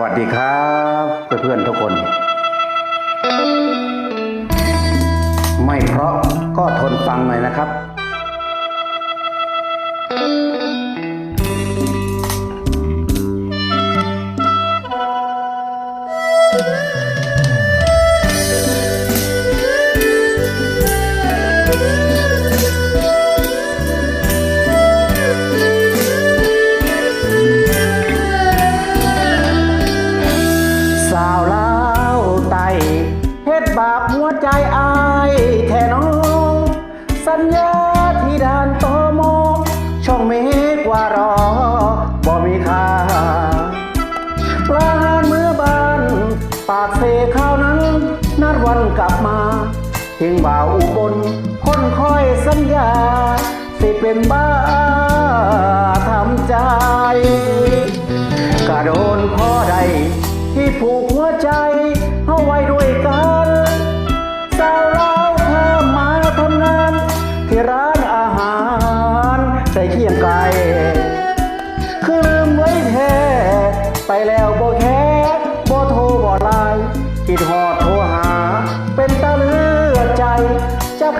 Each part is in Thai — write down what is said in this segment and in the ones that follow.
วัสดีครับเพื่อนๆทุกคน ไม่เพราะก็ทนฟังหน่อยนะครับ บาปหัวใจอายแท่น้อง สัญญาที่ด่านโตโม ช่องเมกว่ารอบ่มีค่าลางานเมื่อบ้าน ปากเสข้าวนั้น นัดวันกลับมาเพียงบ่าวอุบลคนคอยสัญญา สิเป็นบ้าทำใจ กระโดนข้อใดที่ผูกหัวใจ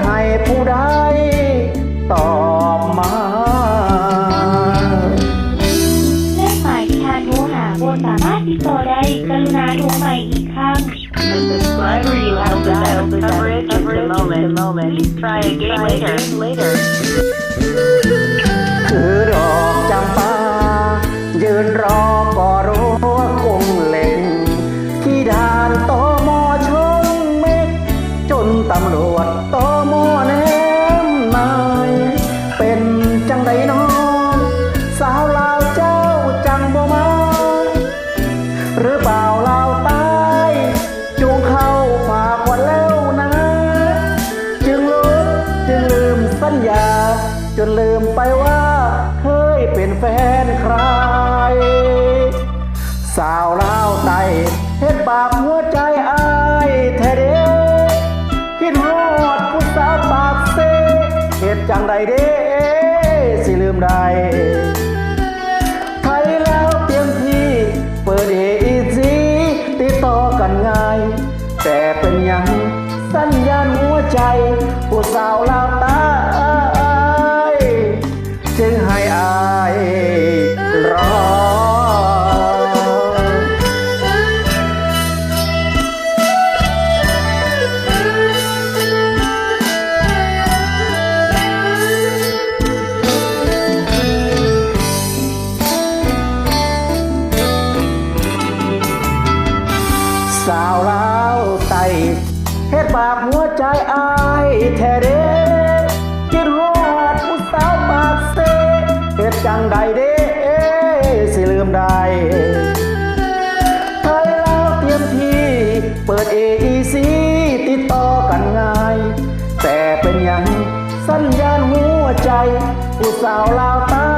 ให้ผู้ใดตอบมาเลขหมายที่ท่านโทรหาบนสามารถติดต่อได้กรุณาโทรใหม่อีกครั้ง The subscriber you have dialed is coverage at the moment. Please try again later. later. คือดอกจำปา ตำรวจตอมอแนมนาย เป็นจังใดน้องสาวลาวเจ้าจังบ่มา หรือเปล่าลาวใต้จูงเข้าฝากวันแล้วนะ จึงลดจึงลืมสัญญา จนลืมไปว่าเคยเป็นแฟนใคร สาว ใจผู้สาวลำ เฮ็ดบาปหัวใจอายแท้เด้คิดฮอดผู้สาวปากเซเฮ็ดจังใดเด้สิลืมได้ไทยลาวเตรียมที่ เปิด AEC ติดต่อกันง่าย แต่เป็นยังสัญญาณหัวใจ ผู้สาวลาวตา